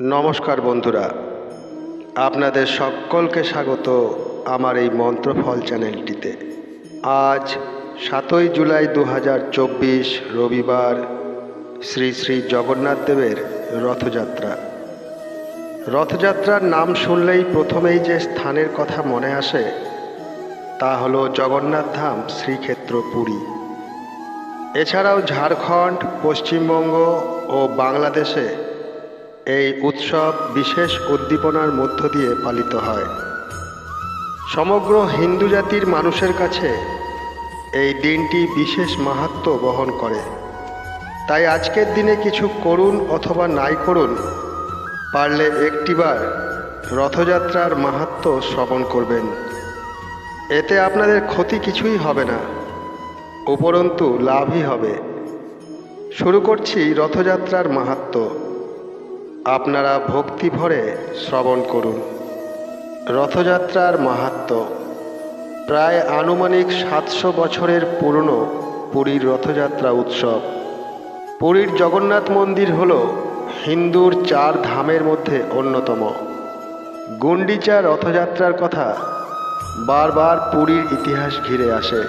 নমস্কার বন্ধুরা। আপনাদের সকলকে স্বাগত আমার এই মন্ত্রফল চ্যানেলটিতে। আজ সাতই জুলাই দু হাজার চব্বিশ রবিবার শ্রী শ্রী জগন্নাথ দেবের রথযাত্রা। রথযাত্রার নাম শুনলেই প্রথমেই যে স্থানের কথা মনে আসে, তা হলো জগন্নাথ ধাম শ্রীক্ষেত্র পুরী। এছাড়াও ঝাড়খণ্ড, পশ্চিমবঙ্গ ও বাংলাদেশে এই উৎসব বিশেষ উদ্দীপনার মধ্য দিয়ে পালিত হয়। সমগ্র হিন্দু জাতির মানুষের কাছে এই দিনটি বিশেষ মাহাত্ম বহন করে। তাই আজকের দিনে কিছু করুন অথবা নাই করুন, পারলে একটিবার রথযাত্রার মাহাত্ম্য শ্রবণ করবেন। এতে আপনাদের ক্ষতি কিছুই হবে না, উপরন্তু লাভই হবে। শুরু করছি রথযাত্রার মাহাত্ম্য। আপনারা ভক্তি ভরে শ্রবণ করুন। রথযাত্রার মাহাত্ম্য প্রায় আনুমানিক সাতশো বছরের পুরনো পুরীর রথযাত্রা উৎসব। পুরীর জগন্নাথ মন্দির হল হিন্দুর চার ধামের মধ্যে অন্যতম। গুন্ডিচা রথযাত্রার কথা বারবার পুরীর ইতিহাস ঘিরে আসে।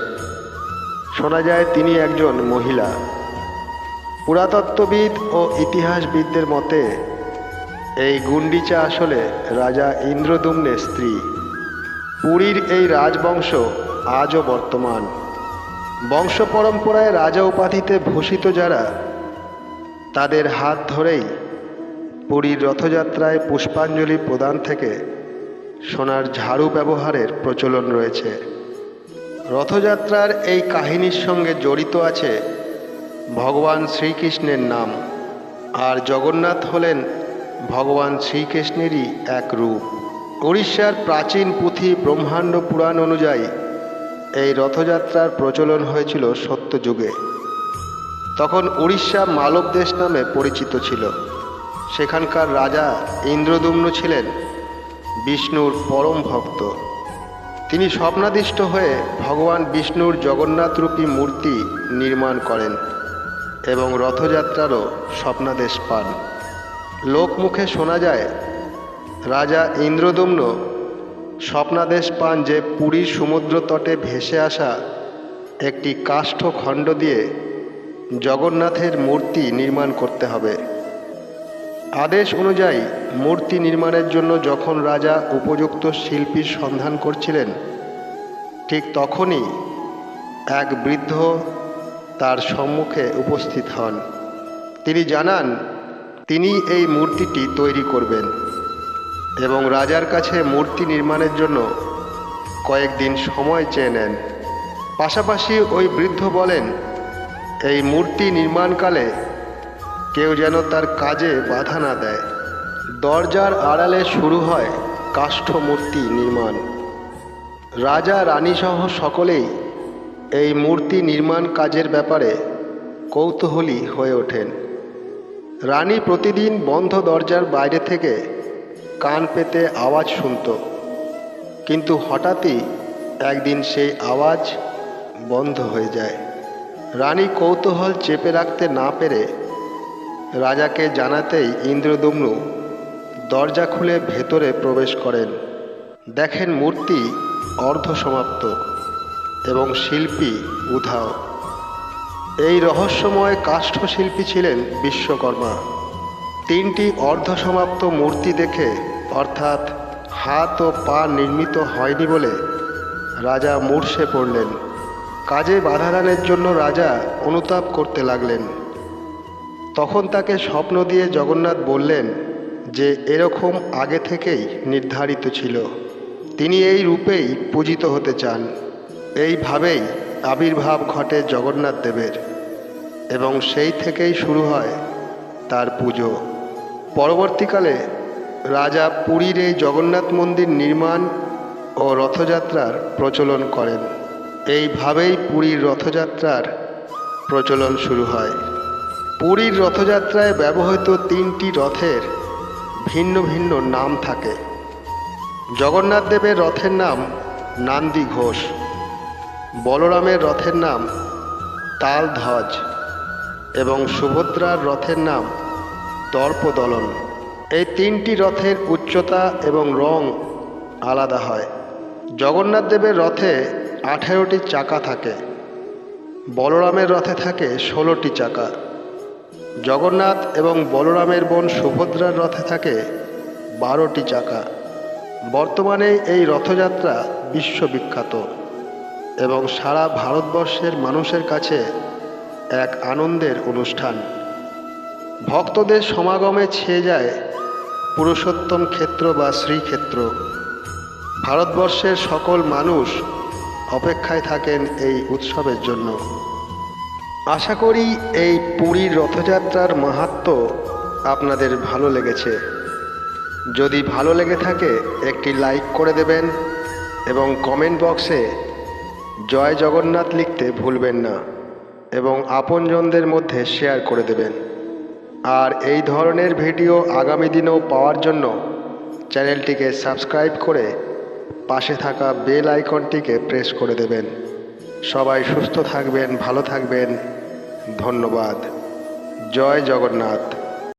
শোনা যায় তিনি একজন মহিলা। পুরাতত্ত্ববিদ ও ইতিহাসবিদদের মতে এই গুন্ডিচা আসলে রাজা ইন্দ্রদুম্নের স্ত্রী। পুরীর এই রাজবংশ আজও বর্তমান। বংশ পরম্পরায় রাজা উপাধিতে ভূষিত যারা, তাদের হাত ধরেই পুরীর রথযাত্রায় পুষ্পাঞ্জলি প্রদান থেকে সোনার ঝাড়ু ব্যবহারের প্রচলন রয়েছে। রথযাত্রার এই কাহিনীর সঙ্গে জড়িত আছে ভগবান শ্রীকৃষ্ণের নাম। আর জগন্নাথ হলেন ভগবান শ্রীকৃষ্ণেরই এক রূপ। উড়িষ্যার প্রাচীন পুঁথি ব্রহ্মাণ্ড পুরাণ অনুযায়ী এই রথযাত্রার প্রচলন হয়েছিল সত্যযুগে। তখন উড়িষ্যা মালব দেশ নামে পরিচিত ছিল। সেখানকার রাজা ইন্দ্রদুম্ন ছিলেন বিষ্ণুর পরম ভক্ত। তিনি স্বপ্নাদিষ্ট হয়ে ভগবান বিষ্ণুর জগন্নাথরূপী মূর্তি নির্মাণ করেন এবং রথযাত্রারও স্বপ্নাদেশ পান। লোকমুখে শোনা যায়, রাজা ইন্দ্রদম্ন স্বপ্নাদেশ পান যে পুরীর সমুদ্র তটে ভেসে আসা একটি কাষ্ঠ খণ্ড দিয়ে জগন্নাথের মূর্তি নির্মাণ করতে হবে। আদেশ অনুযায়ী মূর্তি নির্মাণের জন্য যখন রাজা উপযুক্ত শিল্পীর সন্ধান করছিলেন, ঠিক তখনই এক বৃদ্ধ তার সম্মুখে উপস্থিত হন। তিনি জানান তিনি এই মূর্তিটি তৈরি করবেন এবং রাজার কাছে মূর্তি নির্মাণের জন্য কয়েকদিন সময় চেয়ে নেন। পাশাপাশি ওই বৃদ্ধ বলেন, এই মূর্তি নির্মাণকালে কেউ যেন তার কাজে বাধা না দেয়। দরজার আড়ালে শুরু হয় কাষ্ঠ মূর্তি নির্মাণ। রাজা রানীসহ সকলেই এই মূর্তি নির্মাণ কাজের ব্যাপারে কৌতূহলী হয়ে ওঠেন। রানী প্রতিদিন বন্ধ দরজার বাইরে থেকে কান পেতে আওয়াজ শুনত। কিন্তু হঠাৎই একদিন সেই আওয়াজ বন্ধ হয়ে যায়। রানী কৌতূহল চেপে রাখতে না পেরে রাজাকে জানাতেই ইন্দ্রদম্নু দরজা খুলে ভেতরে প্রবেশ করেন। দেখেন মূর্তি অর্ধসমাপ্ত এবং শিল্পী উধাও। এই রহস্যময় কাষ্ঠশিল্পী ছিলেন বিশ্বকর্মা। তিনটি অর্ধসমাপ্ত মূর্তি দেখে, অর্থাৎ হাত ও পা নির্মিত হয়নি বলে রাজা মূর্ষে পড়লেন। কাজে বাধাদানের জন্য রাজা অনুতাপ করতে লাগলেন। তখন তাকে স্বপ্ন দিয়ে জগন্নাথ বললেন যে, এরকম আগে থেকেই নির্ধারিত ছিল। তিনি এই রূপেই পূজিত হতে চান। এইভাবেই আবির্ভাব ঘটে জগন্নাথ দেবের। এবং সেই থেকেই শুরু হয় তার পুজো। পরবর্তীকালে রাজা পুরীর এই জগন্নাথ মন্দির নির্মাণ ও রথযাত্রার প্রচলন করেন। এইভাবেই পুরীর রথযাত্রার প্রচলন শুরু হয়। পুরীর রথযাত্রায় ব্যবহৃত তিনটি রথের ভিন্ন ভিন্ন নাম থাকে। জগন্নাথ দেবের রথের নাম নান্দি ঘোষ। বলরামের রথের নাম তালধ্বজ এবং সুভদ্রার রথের নাম দর্পদলন। এই তিনটি রথের উচ্চতা এবং রং আলাদা হয়। জগন্নাথ দেবের রথে আঠেরোটি চাকা থাকে। বলরামের রথে থাকে ষোলোটি চাকা। জগন্নাথ এবং বলরামের বোন সুভদ্রার রথে থাকে বারোটি চাকা। বর্তমানে এই রথযাত্রা বিশ্ববিখ্যাত। এবং সারা ভারতবর্ষের মানুষের কাছে এক আনন্দের অনুষ্ঠান। ভক্তদের সমাগমে ছেয়ে যায় পুরুষোত্তম ক্ষেত্র বা শ্রীক্ষেত্র। ভারতবর্ষের সকল মানুষ অপেক্ষায় থাকেন এই উৎসবের জন্য। আশা করি এই পুরীর রথযাত্রার মাহাত্ম্য আপনাদের ভালো লেগেছে। যদি ভালো লেগে থাকে, একটি লাইক করে দেবেন এবং কমেন্ট বক্সে জয় জগন্নাথ লিখতে ভুলবেন না এবং আপনজনদের মধ্যে শেয়ার করে দেবেন। আর এই ধরনের ভিডিও আগামী দিনেও পাওয়ার জন্য চ্যানেলটিকে সাবস্ক্রাইব করে পাশে থাকা বেল আইকনটিকে প্রেস করে দেবেন। সবাই সুস্থ থাকবেন, ভালো থাকবেন। ধন্যবাদ। জয় জগন্নাথ।